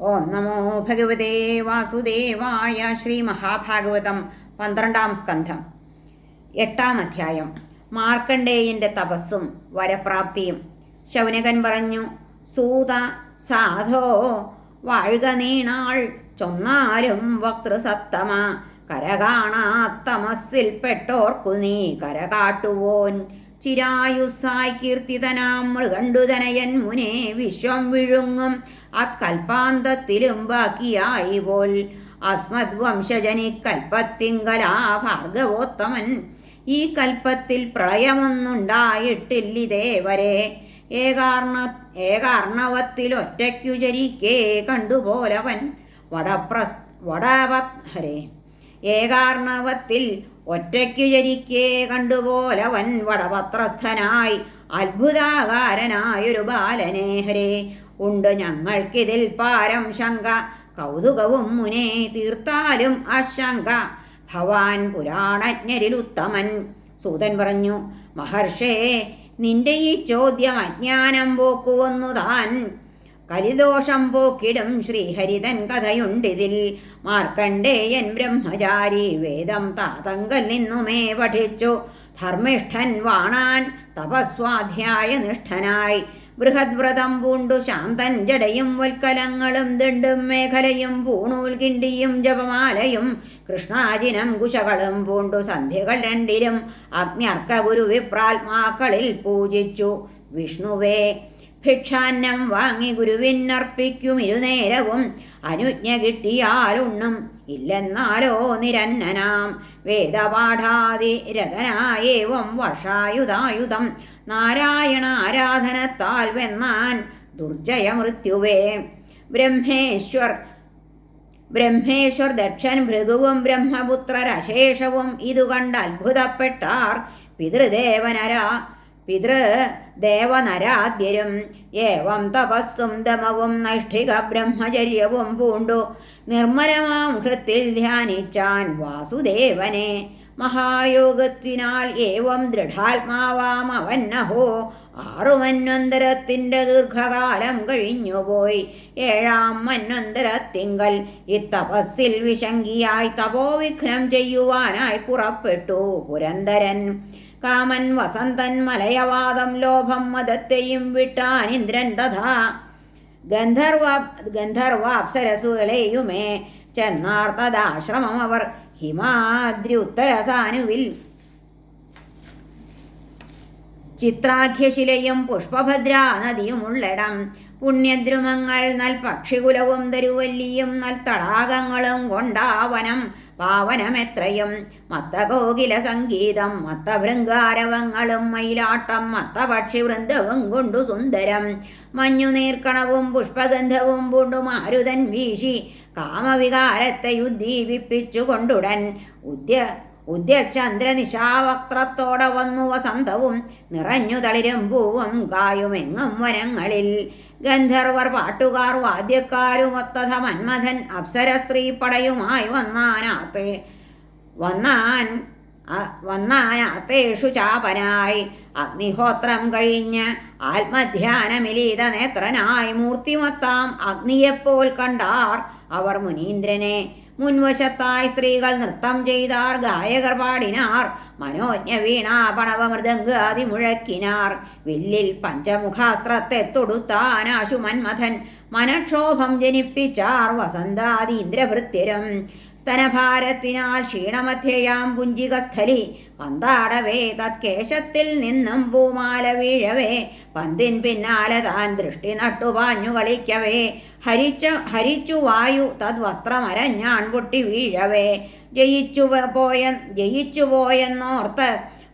ഓം നമോ ഭഗവതേ വാസുദേവായ ശ്രീ മഹാഭാഗവതം പന്ത്രണ്ടാം സ്കന്ധം. എട്ടാം അധ്യായം. മാർക്കണ്ഡേയന്റെ തപസ്സും വരപ്രാപ്തിയും. ശൗനകൻ പറഞ്ഞു സൂത സാധോ വാഴുക നീണാൾ ചൊന്നാലും വക്തൃസത്തമ. കരകാണാത്തമസ്സിൽ പെട്ടോർക്കു നീ കരകാട്ടുവോൻ. ചിരായുസായി കീർത്തിതനാം മൃഗണ്ടുതനയൻ മുനേ വിശ്വം വിഴുങ്ങും. അക്കൽപ്പാന്തത്തിലും ബാക്കിയായി പോൽ. അസ്മദ് വംശജനി കൽപ്പത്തിങ്കലാ ഭാർഗവോത്തമൻ ഈ കൽപ്പത്തിൽ പ്രളയമൊന്നുണ്ടായിട്ടില്ലിതേവരെ ഏകാർണ ഏകാർണവത്തിൽ ചരിക്കേ കണ്ടുപോലവൻ വടപ്രസ് വടവത് ഹരേ. ഏകാർണവത്തിൽ ഒറ്റയ്ക്കു ചരിക്കേ കണ്ടുപോലവൻ വടപത്രസ്ഥനായി അത്ഭുതാകാരനായൊരു ബാലനെ ഹരേ. ഉണ്ട് ഞങ്ങൾക്കിതിൽ പാരം ശങ്ക. കൗതുകവും മുനേ തീർത്താലും അശങ്ക. ഭവാൻ പുരാണജ്ഞരിൽ ഉത്തമൻ. സൂതൻ പറഞ്ഞു മഹർഷേ നിന്റെ ഈ ചോദ്യം അജ്ഞാനം പോക്കുവന്നു താൻ. കലിദോഷം പോക്കിടും ശ്രീഹരിതൻ കഥയുണ്ടിതിൽ. മാർക്കണ്ഡേയൻ ബ്രഹ്മചാരി വേദം താതങ്കൽ നിന്നുമേ പഠിച്ചു. ധർമ്മിഷ്ഠൻ വാണാൻ തപസ്വാധ്യായ നിഷ്ഠനായി ബൃഹദ്വ്രതം പൂണ്ടു ശാന്തൻ ജടയും വൽക്കലങ്ങളും ദണ്ടും മേഖലയും പൂണൂൽ കിണ്ടിയും ജപമാലയും കൃഷ്ണാജിനം കുശകളും പൂണ്ടു സന്ധ്യകൾ രണ്ടിലും അഗ്നിയർക്ക ഗുരു വിപ്രാത്മാക്കളിൽ പൂജിച്ചു. വിഷ്ണുവേ ഭിക്ഷാന്നം വാങ്ങി ഗുരുവിനർപ്പിക്കും ഇരുനേരവും. അനുജ്ഞ കിട്ടിയാലുണ്ണും. ഇല്ലെന്നാലോ നിരന്നനാം. വേദപാഠാതി രഥനായേവം വർഷായുധായുധം. നാരായണ ആരാധനത്താൽ വെന്നാൻ ദുർജയ മൃത്യുവേ ബ്രഹ്മേശ്വർ ബ്രഹ്മേശ്വർ ദക്ഷൻ ഭൃഗുവും ബ്രഹ്മപുത്രരശേഷവും ഇതു കണ്ട് അത്ഭുതപ്പെട്ടാർ. പിതൃദേവനരാ പിതൃദേവനരാദ്യരും ഏവം തപസ്സും ദമവും നൈഷ്ഠിക ബ്രഹ്മചര്യവും പൂണ്ടു. നിർമ്മലമാം ഹൃത്തിൽ ധ്യാനിച്ചാൻ വാസുദേവനെ. മഹായോഗത്തിനാൽ ഏവം ദൃഢാത്മാവാം അവന്നഹോ നഹോ ആറു മന്വന്തരത്തിന്റെ ദീർഘകാലം കഴിഞ്ഞുപോയി. ഏഴാം മന്വന്തരത്തിങ്കൽ ഇത്തപസ്സിൽ വിശങ്കിയായി തപോവിഘ്നം ചെയ്യുവാനായി പുറപ്പെട്ടു പുരന്തരൻ കാമൻ വസന്തൻ മലയവാദം ലോഭം മതത്തെയും വിട്ടാൻ ഇന്ദ്രൻ തഥാ. ഗന്ധർവ ഗന്ധർവാപ്സരസുകളെയുമേ ചെന്നാർ തദാശ്രമം അവർ ഹിമാദ്രി ഉത്തരസാനുവിൽ ചിത്രാഖ്യശിലയും പുഷ്പഭദ്രാ നദിയുമുള്ളിടം പുണ്യദ്രുമങ്ങൾ നൽ പക്ഷികുലവും തരുവല്ലിയും നൽ തടാകങ്ങളും കൊണ്ടാവനം. പാവനമെത്രയും മത്തകോകില സംഗീതം മത്തഭൃങ്കാരവങ്ങളും മയിലാട്ടം മത്തപക്ഷി വൃന്ദവും കൊണ്ടു സുന്ദരം. മഞ്ഞു നീർക്കണവും പുഷ്പഗന്ധവും പൂണ്ടു മാരുതൻ വീശി കാമവികാരത്തെ ഉദ്ദീപിപ്പിച്ചു കൊണ്ടുടൻ ഉദ്യ ഉദ്യചന്ദ്രനിശാവക്ത്രത്തോടെ വന്നു വസന്തവും നിറഞ്ഞു തളിരും പൂവും കായുമെങ്ങും വനങ്ങളിൽ. ഗന്ധർവർ പാട്ടുകാർ വാദ്യക്കാരുമൊത്തത മന്മഥൻ അപ്സര സ്ത്രീ പടയുമായി വന്നാനാത്തെ വന്നാൻ വന്നാനാത്തേഷു ചാപനായി. അഗ്നിഹോത്രം കഴിഞ്ഞ് ആത്മധ്യാനമിലീത നേത്രനായി മൂർത്തിമത്താം അഗ്നിയെപ്പോൾ കണ്ടാർ അവർ മുനീന്ദ്രനെ. മുൻവശത്തായി സ്ത്രീകൾ നൃത്തം ചെയ്താർ ഗായകർ പാടിനാർ മനോജ്ഞ വീണ പണവ മൃദംഗ് അതിമുഴക്കിനാർ. വില്ലിൽ പഞ്ചമുഖാസ്ത്രത്തെ തൊടുത്താനാശു മന്മഥൻ മനക്ഷോഭം ജനിപ്പിച്ചാർ വസന്താതി ഇന്ദ്രഭൃത്യരും സ്തനഭാരത്തിനാൽ ക്ഷീണമധ്യയാം പുഞ്ചികസ്ഥലി പന്താടവേ തത്കേശത്തിൽ നിന്നും പൂമാല വീഴവേ പന്തിൻ പിന്നാലെ താൻ ദൃഷ്ടി നട്ടുപാഞ്ഞു കളിക്കവേ ഹരിച്ച ഹരിച്ചു വായു തദ്വസ്ത്രമരഞ്ഞാൺ പൊട്ടി വീഴവേ. ജയിച്ചു പോയ ജയിച്ചു പോയെന്നോർത്ത്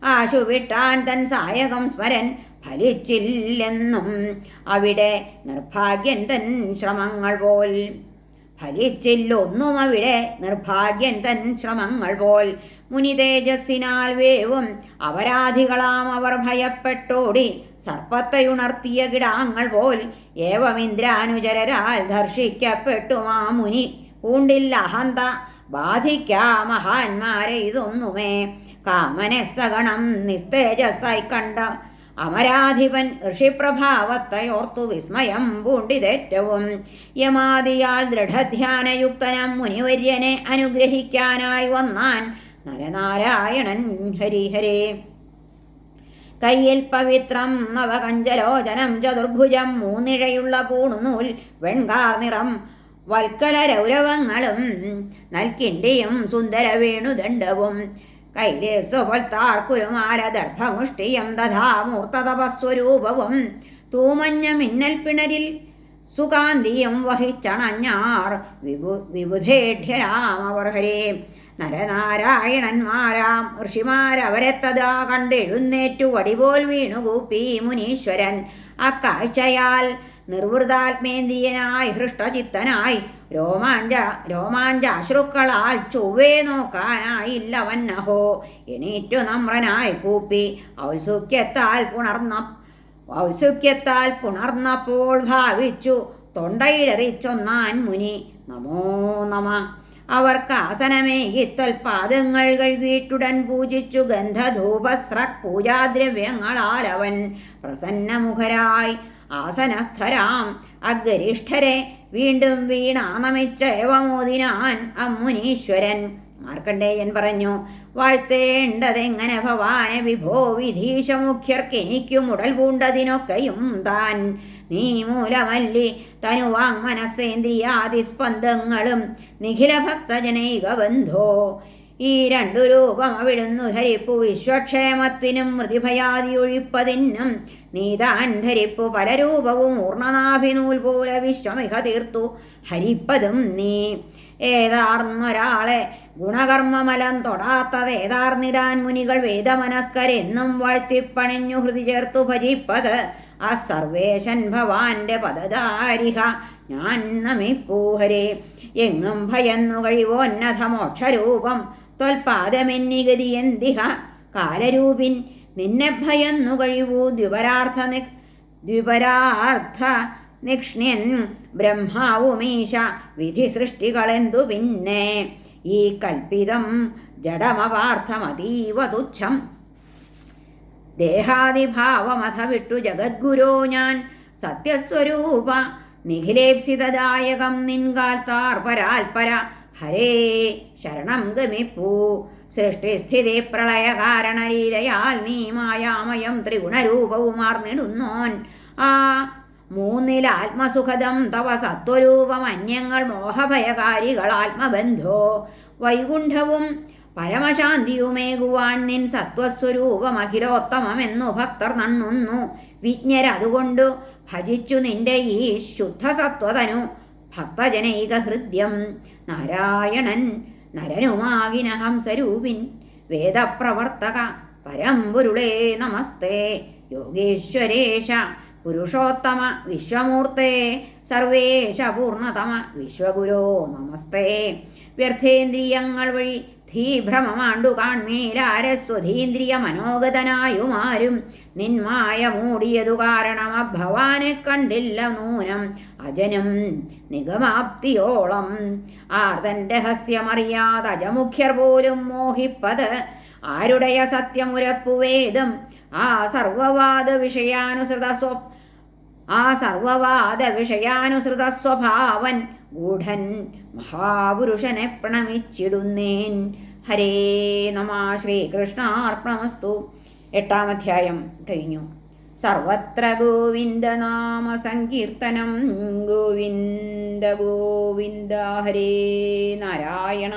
ആശു വിട്ടാൻ തൻ സായകം സ്മരൻ ഫലിച്ചില്ലെന്നും അവിടെ നിർഭാഗ്യൻ തൻ ശ്രമങ്ങൾ പോൽ ഫലിച്ചില്ലൊന്നും അവിടെ നിർഭാഗ്യൻ തൻ ശ്രമങ്ങൾ പോൽ. മുനി തേജസ്സിനാൽ വേവും. അപരാധികളാം അവർ ഭയപ്പെട്ടോടി. സർപ്പത്തെയുണർത്തിയ കിടാങ്ങൾ പോൽ ഏവമിന്ദ്രാനുചരരാൽ ദർശിക്കപ്പെട്ടു മാ മുനി. പൂണ്ടില്ല അഹന്ത ബാധിക്കാ മഹാന്മാരെ ഇതൊന്നുമേ. കാമനെ സഗണം നിസ്തേജസ്സായി കണ്ട അമരാധിപൻ ഋഷിപ്രഭാവത്തയോർത്തു വിസ്മയം പൂണ്ടിതേറ്റവും. യമാദിയാൽ ദൃഢധ്യാനയുക്തനം മുനിവര്യനെ അനുഗ്രഹിക്കാനായി വന്നാൻ നരനാരായണൻ ഹരിഹരേ. കയ്യിൽ പവിത്രം നവകഞ്ചലോചനം ചതുർഭുജം മൂന്നിഴയുള്ള പൂണുനൂൽ വെൺകാർ നിറം വൽക്കല രൗരവങ്ങളും നൽകിണ്ടിയും സുന്ദര വേണുദണ്ഡവും കൈലേസ്വൽത്താർ കുരുമാല ദർഭമുഷ്ടിയം തഥാ മൂർത്തതപസ്വരൂപവും തൂമഞ്ഞ മിന്നൽ പിണരിൽ സുകാന്തിയും വഹിച്ചണഞ്ഞാർ വിഭു വിബുധേഢ്യരാമവർഹരേ. നരനാരായണന്മാരാം ഋഷിമാരവരെത്തതാ കണ്ടെഴുന്നേറ്റു വടിപോൽ വീണുകൂപ്പി മുനീശ്വരൻ. അക്കാഴ്ചയാൽ നിർവൃതാത്മേന്ദ്രിയനായി ഹൃഷ്ടചിത്തനായി രോമാഞ്ച രോമാഞ്ച അശ്രുക്കളാൽ ചൊവ്വേ നോക്കാനായില്ലവന്നഹോ എണീറ്റു നമ്രനായി കൂപ്പി ഔത്സുക്യത്താൽ പുണർന്ന ഔത്സുക്യത്താൽ പുണർന്നപ്പോൾ ഭാവിച്ചു തൊണ്ടയിടറിച്ചൊന്നാൻ മുനി നമോ നമ. അവർക്ക് ആസനമേകി പാദങ്ങൾ കഴുകിയിട്ടുടൻ പൂജിച്ചു ഗന്ധധൂപസ്ര പൂജാദ്രവ്യങ്ങളാൽ അവൻ പ്രസന്നമുഖരായി. ആസനസ്ഥരാം അഗരിഷ്ഠരെ വീണ്ടും വീണാനമിച്ച ഏവമോദിനാൻ അമ്മുനീശ്വരൻ. മാർക്കണ്ഡേയൻ പറഞ്ഞു വാഴ്ത്തേണ്ടതെങ്ങനെ ഭവാനെ? വിഭോ വിധീശമുഖ്യർക്കെനിക്കും ഉടൽ പൂണ്ടതിനൊക്കെയും താൻ. നീ മൂലമല്ലി തനുവാങ് മനസ്സേന്ദ്രിയാതിസ്പന്ദങ്ങളും നിഖില ഭക്തജനൈക ബന്ധോ ഈ രണ്ടു രൂപം അവിടുന്നു ധരിപ്പു വിശ്വക്ഷേമത്തിനും മൃതിഭയാതി ഒഴിപ്പതിനും നീതാൻ ധരിപ്പു പലരൂപവും ഊർണനാഭിനൂൽ പോലെ വിശ്വമിഹ തീർത്തു. ഹരിപ്പതും നീ. ഏതാർന്നൊരാളെ ഗുണകർമ്മമലം തൊടാത്തത് ഏതാർന്നിടാൻ മുനികൾ വേദമനസ്കരെന്നും വാഴ്ത്തിപ്പണിഞ്ഞു ഹൃതി ചേർത്തു ഭജിപ്പത് ആ സർവേശൻ ഭവാന്റെ പദധാരിഹ ഞാൻ നമിപ്പൂഹരെ എങ്ങും ഭയന്നു കഴിവോന്നത മോക്ഷരൂപം. ത്വൽപാദമെന്നിഗതി എന്തിഹ കാലരൂപിൻ നിന്നെ ഭയന്നു കഴിവൂ ദ്വിപരാർത്ഥ നി ദ്വിപരാർത്ഥ നിക്ഷ്ണ്യൻ ബ്രഹ്മാവുമീശ വിധി സൃഷ്ടികളെന്തു പിന്നെ? ഈ കൽപ്പിതം ജഡമപാർത്ഥമതീവ തുച്ഛം. ദേഹാദിഭാവമഥ വിട്ടു ജഗദ്ഗുരോ ഞാൻ സത്യസ്വരൂപ നിഖിലേപ്സിതദായകം നിൻകാൽ താർപരാൽപര ഹരേ ശരണം ഗമിപ്പൂ സൃഷ്ടിസ്ഥിതി പ്രളയ കാരണലീലയാൽ നീ മായാമയം ത്രിഗുണരൂപവുമാർന്നിടുന്നോൻ ആ മൂന്നിൽ ആത്മസുഖദം തവ സത്വരൂപം അന്യങ്ങൾ മോഹഭയകാരികൾ ആത്മബന്ധോ. വൈകുണ്ഠവും പരമശാന്തിയുമേകുവാൻ നിൻ സത്വസ്വരൂപം അഖിലോത്തമമെന്നു ഭക്തർ നണ്ണുന്നു. വിജ്ഞരതുകൊണ്ടു ഭജിച്ചു നിന്റെ ഈ ശുദ്ധസത്വതനു ഭക്തജനൈക ഹൃദ്യം നാരായണൻ നരനുമാകിന ഹംസരൂപിൻ വേദപ്രവർത്തക പരമ്പുരുളേ നമസ്തേ. യോഗേശ്വരേശ പുരുഷോത്തമ വിശ്വമൂർത്തേ. സർവേശ പൂർണതമ വിശ്വഗുരോ നമസ്തേ. വ്യർത്ഥേന്ദ്രിയങ്ങൾ വഴി ധീഭ്രമമാണ്ടു കാൺമേലാരസ്വധീന്ദ്രിയ മനോഗതനായുമാരും നിന്മായ മൂടിയതു കാരണം ഭവാനെ കണ്ടില്ല നൂനം. അജനും നിഗമാപ്തിയോളം. ആർതൻ രഹസ്യമറിയാതെ അജമുഖ്യർ പോലും മോഹിപ്പത് ആരുടയ സത്യമുരപ്പുവേദം. ആ സർവവാദ വിഷയാനുസൃത സ്വ ആ സർവവാദ വിഷയാനുസൃത സ്വഭാവൻ ഗൂഢൻ മഹാപുരുഷനെ പ്രണമിച്ചിടുന്നേൻ. ഹരേ നമ എട്ടാം അധ്യായം കഴിഞ്ഞു. സർവത്ര ഗോവിന്ദനാമ സങ്കീർത്തനം. ഗോവിന്ദ ഗോവിന്ദ ഹരേ നാരായണ.